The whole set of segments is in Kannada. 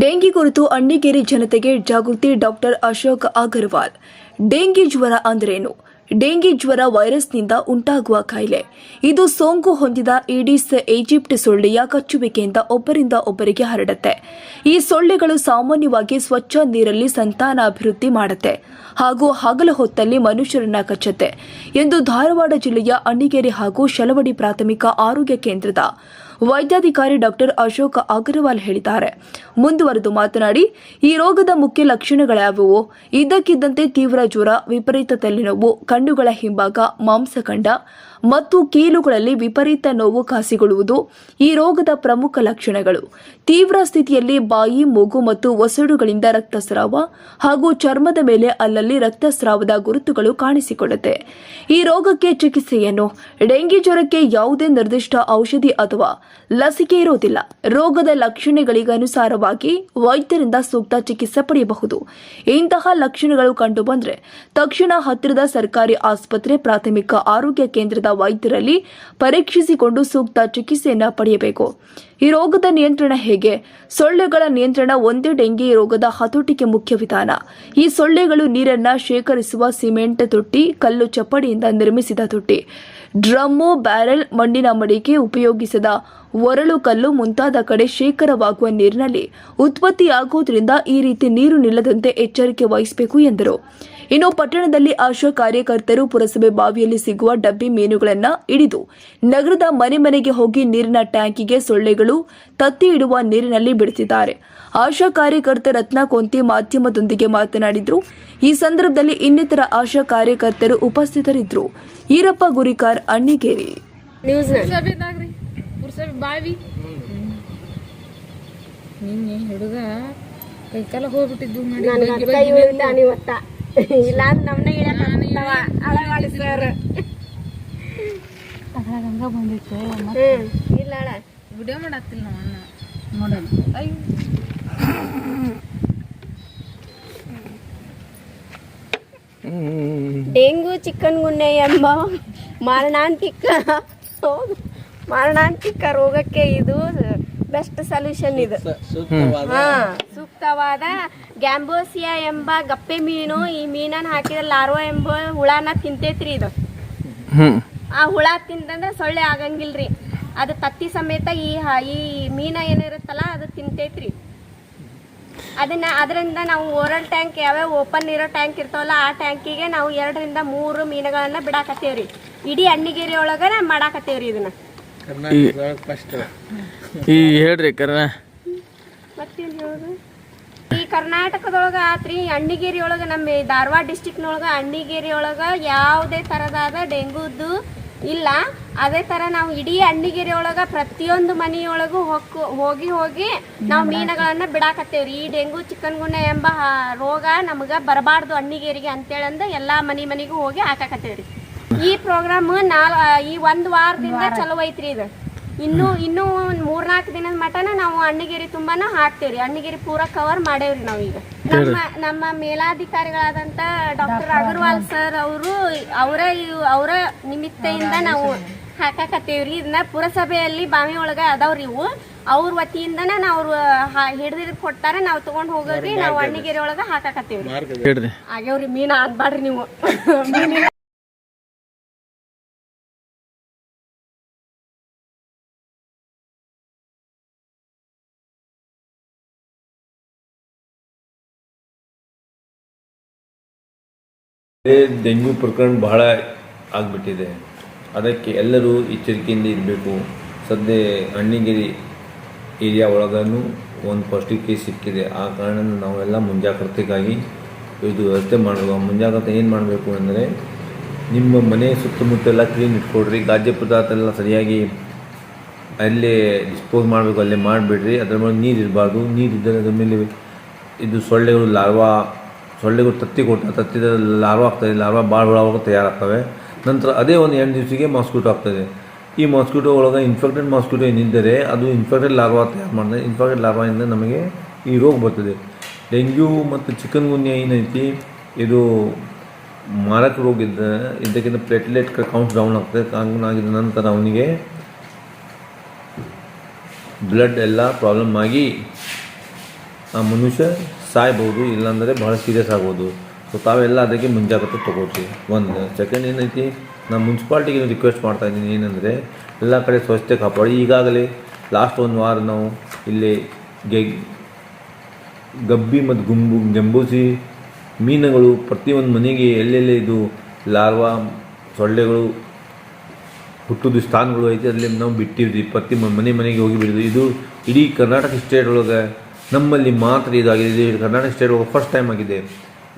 ಡೆಂಗಿ ಕುರಿತು ಅಣ್ಣಿಗೇರಿ ಜನತೆಗೆ ಜಾಗೃತಿ ಡಾಕ್ಟರ್ ಅಶೋಕ್ ಅಗರ್ವಾಲ್. ಡೆಂಗಿ ಜ್ವರ ಅಂದ್ರೇನು? ಡೆಂಗಿ ಜ್ವರ ವೈರಸ್ನಿಂದ ಉಂಟಾಗುವ ಕಾಯಿಲೆ. ಇದು ಸೋಂಕು ಹೊಂದಿದ ಈಡಿಸ್ ಈಜಿಪ್ಟ್ ಸೊಳ್ಳೆಯ ಕಚ್ಚುವಿಕೆಯಿಂದ ಒಬ್ಬರಿಂದ ಒಬ್ಬರಿಗೆ ಹರಡುತ್ತೆ. ಈ ಸೊಳ್ಳೆಗಳು ಸಾಮಾನ್ಯವಾಗಿ ಸ್ವಚ್ಛ ನೀರಲ್ಲಿ ಸಂತಾನಾಭಿವೃದ್ಧಿ ಮಾಡುತ್ತೆ. ಹಾಗೂ ಹಗಲು ಹೊತ್ತಲ್ಲಿ ಮನುಷ್ಯರನ್ನ ಕಚ್ಚುತ್ತೆ. ಎಂದು ಧಾರವಾಡ ಜಿಲ್ಲೆಯ ಅಣ್ಣಿಗೇರಿ ಹಾಗೂ ಶಲವಡಿ ಪ್ರಾಥಮಿಕ ಆರೋಗ್ಯ ಕೇಂದ್ರದ ವೈದ್ಯಾಧಿಕಾರಿ ಡಾಕ್ಟರ್ ಅಶೋಕ್ ಅಗರ್ವಾಲ್ ಹೇಳಿದ್ದಾರೆ. ಮುಂದುವರೆದು ಮಾತನಾಡಿ, ಈ ರೋಗದ ಮುಖ್ಯ ಲಕ್ಷಣಗಳ್ಯಾವುವು ಇದ್ದಕ್ಕಿದ್ದಂತೆ ತೀವ್ರ ಜ್ವರ, ವಿಪರೀತ ತಲೆನೋವು, ಕಣ್ಣುಗಳ ಹಿಂಭಾಗ, ಮಾಂಸಖಂಡ ಮತ್ತು ಕೀಲುಗಳಲ್ಲಿ ವಿಪರೀತ ನೋವು ಕಾಸಿಗೊಳ್ಳುವುದು ಈ ರೋಗದ ಪ್ರಮುಖ ಲಕ್ಷಣಗಳು. ತೀವ್ರ ಸ್ಥಿತಿಯಲ್ಲಿ ಬಾಯಿ, ಮೂಗು ಮತ್ತು ಒಸಡುಗಳಿಂದ ರಕ್ತಸ್ರಾವ ಹಾಗೂ ಚರ್ಮದ ಮೇಲೆ ಅಲ್ಲಲ್ಲಿ ರಕ್ತಸ್ರಾವದ ಗುರುತುಗಳು ಕಾಣಿಸಿಕೊಳ್ಳುತ್ತೆ. ಈ ರೋಗಕ್ಕೆ ಚಿಕಿತ್ಸೆಯನ್ನು ಡೆಂಗಿ ಜ್ವರಕ್ಕೆ ಯಾವುದೇ ನಿರ್ದಿಷ್ಟ ಔಷಧಿ ಅಥವಾ ಲಸಿಕೆ ಇರುವುದಿಲ್ಲ. ರೋಗದ ಲಕ್ಷಣಗಳಿಗನುಸಾರವಾಗಿ ವೈದ್ಯರಿಂದ ಸೂಕ್ತ ಚಿಕಿತ್ಸೆ ಪಡೆಯಬಹುದು. ಇಂತಹ ಲಕ್ಷಣಗಳು ಕಂಡುಬಂದರೆ ತಕ್ಷಣ ಹತ್ತಿರದ ಸರ್ಕಾರಿ ಆಸ್ಪತ್ರೆ, ಪ್ರಾಥಮಿಕ ಆರೋಗ್ಯ ಕೇಂದ್ರದ ವೈದ್ಯರಲ್ಲಿ ಪರೀಕ್ಷಿಸಿಕೊಂಡು ಸೂಕ್ತ ಚಿಕಿತ್ಸೆಯನ್ನು ಪಡೆಯಬೇಕು. ಈ ರೋಗದ ನಿಯಂತ್ರಣ ಹೇಗೆ? ಸೊಳ್ಳೆಗಳ ನಿಯಂತ್ರಣ ಒಂದೇ ಡೆಂಗಿ ರೋಗದ ಹತೋಟಿಗೆ ಮುಖ್ಯ ವಿಧಾನ. ಈ ಸೊಳ್ಳೆಗಳು ನೀರನ್ನು ಶೇಖರಿಸುವ ಸಿಮೆಂಟ್ ತೊಟ್ಟಿ, ಕಲ್ಲು ಚಪ್ಪಡಿಯಿಂದ ನಿರ್ಮಿಸಿದ ತೊಟ್ಟಿ. ಡ್ರಮ್ಮು, ಬ್ಯಾರೆಲ್, ಮಣ್ಣಿನ ಮಡಿಕೆ ಉಪಯೋಗಿಸದ ಒರಳು ಕಲ್ಲು ಮುಂತಾದ ಕಡೆ ಶೇಖರವಾಗುವ ನೀರಿನಲ್ಲಿ ಉತ್ಪತ್ತಿಯಾಗುವುದರಿಂದ ಈ ರೀತಿ ನೀರು ನಿಲ್ಲದಂತೆ ಎಚ್ಚರಿಕೆ ವಹಿಸಬೇಕು ಎಂದರು. ಇನ್ನು ಪಟ್ಟಣದಲ್ಲಿ ಆಶಾ ಕಾರ್ಯಕರ್ತರು ಪುರಸಭೆ ಬಾವಿಯಲ್ಲಿ ಸಿಗುವ ಡಬ್ಬಿ ಮೀನುಗಳನ್ನು ಹಿಡಿದು ನಗರದ ಮನೆ ಮನೆಗೆ ಹೋಗಿ ನೀರಿನ ಟ್ಯಾಂಕಿಗೆ ಸೊಳ್ಳೆಗಳು ತತ್ತಿ ಇಡುವ ನೀರಿನಲ್ಲಿ ಬಿಡುತ್ತಿದ್ದಾರೆ ಆಶಾ ಕಾರ್ಯಕರ್ತ ರತ್ನ ಕೊಂತಿ ಮಾಧ್ಯಮದೊಂದಿಗೆ ಮಾತನಾಡಿದ್ರು. ಈ ಸಂದರ್ಭದಲ್ಲಿ ಇನ್ನಿತರ ಆಶಾ ಕಾರ್ಯಕರ್ತರು ಉಪಸ್ಥಿತರಿದ್ದರು. ಈರಪ್ಪ ಗುರಿಕಾರ್ ಅಣ್ಣಿಗೇರಿ. ನ್ಯೂಸ್ನ. ಪುರ್ಸಭೆದಾಗ್ರಿ ಪುರ್ಸಭೆ ಬಾವಿ. ನಿನ್ನೆ ಹುಡುಗ ಕೈಕಾಲ ಹೋಗ್ಬಿಟ್ಟಿದ್ದು ಮಾಡಿ ಇಲ್ಲ ಅಂದ್ರೆ ನಮ್ಮನ್ನ ಇಳಕತ್ತವ ಅಳವಾಡಿ ಸರ್ ಹಂಗ ಬಂದಿತ್ತು ಇಲ್ಲ ಅಳ. ವಿಡಿಯೋ ಮಾಡತ್ತಿಲ್ಲ ನಮ್ಮ ಅಣ್ಣ. ನೋಡೋಣ. ಅಯ್ಯೋ. ಡೆಂಗು ಚಿಕನ್ ಗುನ್ನೆ ಎಂಬ ಮಾರಣಾಂತಿಕ ಮಾರಣಾಂತಿಕ ರೋಗಕ್ಕೆ ಇದು ಬೆಸ್ಟ್ ಸೊಲ್ಯೂಷನ್ ಇದು. ಹಾ. ಸೂಕ್ತವಾದ ಗ್ಯಾಂಬೋಸಿಯಾ ಎಂಬ ಗಪ್ಪೆ ಮೀನು ಈ ಮೀನನ್ನ ಹಾಕಿದ್ರೆ ಲಾರ್ವಾ ಎಂಬ ಹುಳನ ತಿಂತೈತ್ರಿ ಇದು. ಆ ಹುಳ ತಿಂತಂದ್ರೆ ಸೊಳ್ಳೆ ಆಗಂಗಿಲ್ರಿ. ಅದು ತತ್ತಿ ಸಮೇತ ಈ ಹ- ಈ ಮೀನ ಏನಿರುತ್ತಲ್ಲ ಅದು ತಿಂತೈತ್ರಿ. ಅದನ್ನ ಅದರಿಂದ ನಾವು ಓರಲ್ ಟ್ಯಾಂಕ್ ಯಾವ್ಯಾವ ಓಪನ್ ಇರೋ ಟ್ಯಾಂಕ್ ಇರ್ತಾವಲ್ಲ ಆ ಟ್ಯಾಂಕಿಗೆ ನಾವು ಎರಡರಿಂದ ಮೂರು ಮೀನುಗಳನ್ನ ಬಿಡಾಕತ್ತೇವ್ರಿ. ಇಡೀ ಅಣ್ಣಿಗೇರಿ ಒಳಗ ಮಾಡಾಕತ್ತೇವ್ರಿ ಇದನ್ನ. ಈ ಹೇಳ್ರಿ ಕರ್ನ. ಮತ್ತೇನ್ ಹೇಳೋದು ಕರ್ನಾಟಕದೊಳಗ ಆತ್ರಿ ಅಣ್ಣಿಗೇರಿ ಒಳಗ ನಮ್ಮ ಧಾರವಾಡ ಡಿಸ್ಟಿಕ್ನೊಳಗ ಅಣ್ಣಿಗೇರಿ ಒಳಗ ಯಾವುದೇ ತರದಾದ ಡೆಂಗೂದು ಇಲ್ಲ. ಅದೇ ತರ ನಾವು ಇಡೀ ಅಣ್ಣಿಗೇರಿ ಒಳಗ ಪ್ರತಿಯೊಂದು ಮನೆಯೊಳಗೂ ಹೊಕ್ಕು ಹೋಗಿ ಹೋಗಿ ನಾವು ಮೀನುಗಳನ್ನ ಬಿಡಾಕತ್ತೇವ್ರಿ. ಈ ಡೆಂಗು ಚಿಕನ್ ಗುಣ ಎಂಬ ರೋಗ ನಮಗ ಬರಬಾರ್ದು ಅಣ್ಣಿಗೇರಿಗೆ ಅಂದ್ರೆ ಎಲ್ಲಾ ಮನೆ ಮನಿಗೂ ಹೋಗಿ ಹಾಕಾಕತ್ತೇವ್ರಿ. ಈ ಪ್ರೋಗ್ರಾಮ್ ನಾಲ್ ಈ ಒಂದು ವಾರದಿಂದ ಚಲೋ ಐತ್ರಿ ಇದು. ಇನ್ನು ಇನ್ನು ಒಂದ್ ಮೂರ್ನಾಲ್ಕು ದಿನದ ಮಟನ ನಾವು ಅಣ್ಣಗಿರಿ ತುಂಬಾನ ಹಾಕ್ತೇವ್ರಿ. ಅಣ್ಣಗಿರಿ ಪೂರ ಕವರ್ ಮಾಡೇವ್ರಿ ನಾವೀಗ. ನಮ್ಮ ನಮ್ಮ ಮೇಲಾಧಿಕಾರಿಗಳಾದಂತ ಡಾಕ್ಟರ್ ಅಗರ್ವಾಲ್ ಸರ್ ಅವರು ಅವರ ಅವರ ನಿಮಿತ್ತೆಯಿಂದ ನಾವು ಹಾಕಾಕತ್ತೇವ್ರಿ. ಇದನ್ನ ಪುರಸಭೆಯಲ್ಲಿ ಬಾವಿ ಒಳಗ ಅದಾವ್ರಿ ಇವು. ಅವ್ರ ವತಿಯಿಂದನ ನಾವು ಹಿಡಿದಿಡ್ ಕೊಡ್ತಾರ. ನಾವು ತಗೊಂಡ್ ಹೋಗೋದ್ರಿ ನಾವು ಅಣ್ಣಗಿರಿ ಒಳಗ ಹಾಕಾಕತ್ತೇವ್ರಿ. ಆಗ್ಯಾವ್ರಿ ಮೀನ ಆಗ್ಬಾಡ್ರಿ ನೀವು. ಡೆಂಗ್ಯೂ ಪ್ರಕರಣ ಬಹಳ ಆಗಿಬಿಟ್ಟಿದೆ. ಅದಕ್ಕೆ ಎಲ್ಲರೂ ಎಚ್ಚರಿಕೆಯಿಂದ ಇರಬೇಕು. ಸದ್ಯ ಅಣ್ಣಿಗಿರಿ ಏರಿಯಾ ಒಳಗೂ ಒಂದು ಪಾಸಿಟಿವ್ ಕೇಸ್ ಸಿಕ್ಕಿದೆ. ಆ ಕಾರಣ ನಾವೆಲ್ಲ ಮುಂಜಾಗ್ರತೆಗಾಗಿ ಇದು ವ್ಯವಸ್ಥೆ ಮಾಡಬೇಕು. ಮುಂಜಾಗ್ರತೆ ಏನು ಮಾಡಬೇಕು ಅಂದರೆ ನಿಮ್ಮ ಮನೆ ಸುತ್ತಮುತ್ತ ಎಲ್ಲ ಕ್ಲೀನ್ ಇಟ್ಕೊಡ್ರಿ. ಗಾಜ್ಯ ಪದಾರ್ಥ ಎಲ್ಲ ಸರಿಯಾಗಿ ಅಲ್ಲೇ ಡಿಸ್ಪೋಸ್ ಮಾಡಬೇಕು, ಅಲ್ಲೇ ಮಾಡಿಬಿಡ್ರಿ. ಅದ್ರ ಮೇಲೆ ನೀರು ಇರಬಾರ್ದು. ನೀರು ಇದ್ದರೆ ಅದ್ರ ಮೇಲೆ ಇದು ಸೊಳ್ಳೆಗಳು, ಲಾರ್ವಾ ಸೊಳ್ಳೆಗಳು ತತ್ತಿ ಕೊಟ್ಟು ತತ್ತಿದ ಲಾರ್ವಾ ಆಗ್ತದೆ ಲಾರ್ವಾ ಭಾಳ ಭಾಳ ತಯಾರಾಗ್ತವೆ. ನಂತರ ಅದೇ ಒಂದು ಎಂಟು ದಿವಸಕ್ಕೆ ಮಾಸ್ಕಿಟೋ ಆಗ್ತದೆ ಈ ಮಾಸ್ಕಿಟೋ ಒಳಗೆ ಇನ್ಫೆಕ್ಟೆಡ್ ಮಾಸ್ಕಿಟೋ ಏನಿದ್ದರೆ ಅದು ಇನ್ಫೆಕ್ಟೆಡ್ ಲಾರ್ವಾ ತಯಾರು ಮಾಡ್ತದೆ. ಇನ್ಫೆಕ್ಟೆಡ್ ಲಾರ್ವಾಯಿಂದ ನಮಗೆ ಈ ರೋಗ ಬರ್ತದೆ. ಡೆಂಗ್ಯೂ ಮತ್ತು ಚಿಕನ್ ಗುನ್ಯ ಏನೈತಿ, ಇದು ಮಾರಕ ರೋಗ ಇದ್ದ ಇದಕ್ಕಿಂತ ಪ್ಲೇಟ್ಲೆಟ್ ಕೌಂಟ್ ಡೌನ್ ಆಗ್ತದೆ. ಆಗಿದ ನಂತರ ಅವನಿಗೆ ಬ್ಲಡ್ ಎಲ್ಲ ಪ್ರಾಬ್ಲಮ್ ಆಗಿ ಆ ಮನುಷ್ಯ ಸಾಯ್ಬೋದು, ಇಲ್ಲಾಂದರೆ ಭಾಳ ಸೀರಿಯಸ್ ಆಗ್ಬೋದು. ಸೊ ತಾವೆಲ್ಲ ಅದಕ್ಕೆ ಮುಂಜಾಗ್ರತೆ ತೊಗೊಳ್ರಿ. ಒಂದು ಸೆಕೆಂಡ್ ಏನೈತಿ ನಾನು ಮುನ್ಸಿಪಾಲ್ಟಿಗೆ ರಿಕ್ವೆಸ್ಟ್ ಮಾಡ್ತಾ ಇದ್ದೀನಿ, ಏನಂದರೆ ಎಲ್ಲ ಕಡೆ ಸ್ವಚ್ಛತೆ ಕಾಪಾಡಿ. ಈಗಾಗಲೇ ಲಾಸ್ಟ್ ಒಂದು ವಾರ ನಾವು ಇಲ್ಲಿ ಗೆ, ಗಬ್ಬಿ ಮತ್ತು ಗುಂಬು ಗೆಂಬೂಸಿ ಮೀನುಗಳು ಪ್ರತಿಯೊಂದು ಮನೆಗೆ ಎಲ್ಲೆಲ್ಲಿ ಇದು ಲಾರ್ವಾ, ಸೊಳ್ಳೆಗಳು ಹುಟ್ಟುದು ಸ್ಥಾನಗಳು ಐತಿ ಅಲ್ಲಿ ನಾವು ಬಿಟ್ಟಿದ್ವಿ. ಪ್ರತಿ ಮನೆ ಮನೆಗೆ ಹೋಗಿ ಬಿಡಿದ್ವಿ ಇದು ಇಡೀ ಕರ್ನಾಟಕ ಸ್ಟೇಟ್ ಒಳಗೆ ನಮ್ಮಲ್ಲಿ ಮಾತ್ರ ಇದಾಗಿದೆ. ಇದು ಕರ್ನಾಟಕ ಸ್ಟೇಟ್ ಒಳಗೆ ಫಸ್ಟ್ ಟೈಮ್ ಆಗಿದೆ.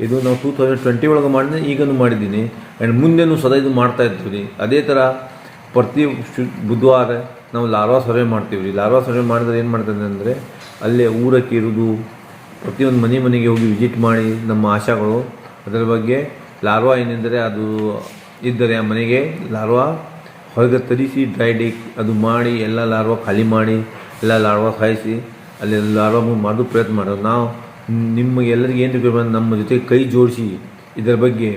ಇದು ನಾವು ಟೂ ತೌಸಂಡ್ ಟ್ವೆಂಟಿ ಒಳಗೆ ಮಾಡಿದ್ರೆ ಈಗಲೂ ಮಾಡಿದ್ದೀನಿ. ಆ್ಯಂಡ್ ಮುಂದೆನೂ ಸದಾ ಇದು ಮಾಡ್ತಾ ಇರ್ತೀವಿ ಅದೇ ಥರ ಪ್ರತಿ ಬುಧವಾರ ನಾವು ಲಾರ್ವಾ ಸರ್ವೆ ಮಾಡ್ತೀವಿ. ಲಾರ್ವಾ ಸರ್ವೆ ಮಾಡಿದ್ರೆ ಏನು ಮಾಡ್ತದೆ ಅಂದರೆ, ಅಲ್ಲೇ ಊರಕ್ಕೆ ಇರೋದು, ಪ್ರತಿಯೊಂದು ಮನೆ ಮನೆಗೆ ಹೋಗಿ ವಿಸಿಟ್ ಮಾಡಿ ನಮ್ಮ ಆಶಾಗಳು. ಅದರ ಬಗ್ಗೆ ಲಾರ್ವಾ ಏನೆಂದರೆ ಅದು ಇದ್ದರೆ ಆ ಮನೆಗೆ ಲಾರ್ವಾ ಹೊರಗೆ ತರಿಸಿ ಡ್ರೈ ಅದು ಮಾಡಿ, ಎಲ್ಲ ಲಾರ್ವಾ ಖಾಲಿ ಮಾಡಿ, ಎಲ್ಲ ಲಾರ್ವಾ ಸಾಯಿಸಿ ಅಲ್ಲಿ ಆರಾಮ ಮಾಡಲು ಪ್ರಯತ್ನ ಮಾಡೋದು. ನಾವು ನಿಮಗೆ ಎಲ್ಲರಿಗೆ ಏನು ನಮ್ಮ ಜೊತೆ ಕೈ ಜೋಡಿಸಿ ಇದರ ಬಗ್ಗೆ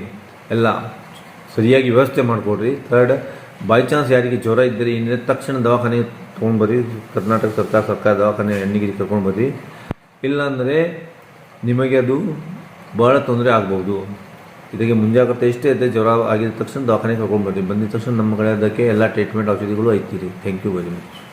ಎಲ್ಲ ಸರಿಯಾಗಿ ವ್ಯವಸ್ಥೆ ಮಾಡಿಕೊಡ್ರಿ. ಥರ್ಡ್ ಬೈ ಚಾನ್ಸ್ ಯಾರಿಗೆ ಜ್ವರ ಇದ್ದರೆ ಏನಿದೆ, ತಕ್ಷಣ ದವಾಖಾನೆ ತೊಗೊಂಡು ಬರ್ರಿ. ಕರ್ನಾಟಕ ಸರ್ಕಾರ ಸರ್ಕಾರ ದವಾಖಾನೆ ಹೆಣ್ಣಿಗೆ ಕರ್ಕೊಂಡು ಬರ್ರಿ. ಇಲ್ಲಾಂದರೆ ನಿಮಗೆ ಅದು ಭಾಳ ತೊಂದರೆ ಆಗ್ಬೋದು ಇದಕ್ಕೆ ಮುಂಜಾಗ್ರತೆ ಎಷ್ಟೇ ಇದೆ ಜ್ವರ ಆಗಿದ ತಕ್ಷಣ ದವಾಖಾನೆಗೆ ಕರ್ಕೊಂಡು ಬರ್ರಿ. ಬಂದಿದ ತಕ್ಷಣ ನಮ್ಮ ಕಡೆ ಅದಕ್ಕೆ ಎಲ್ಲ ಟ್ರೀಟ್ಮೆಂಟ್ ಔಷಧಿಗಳು ಐತಿರಿ. Thank you very much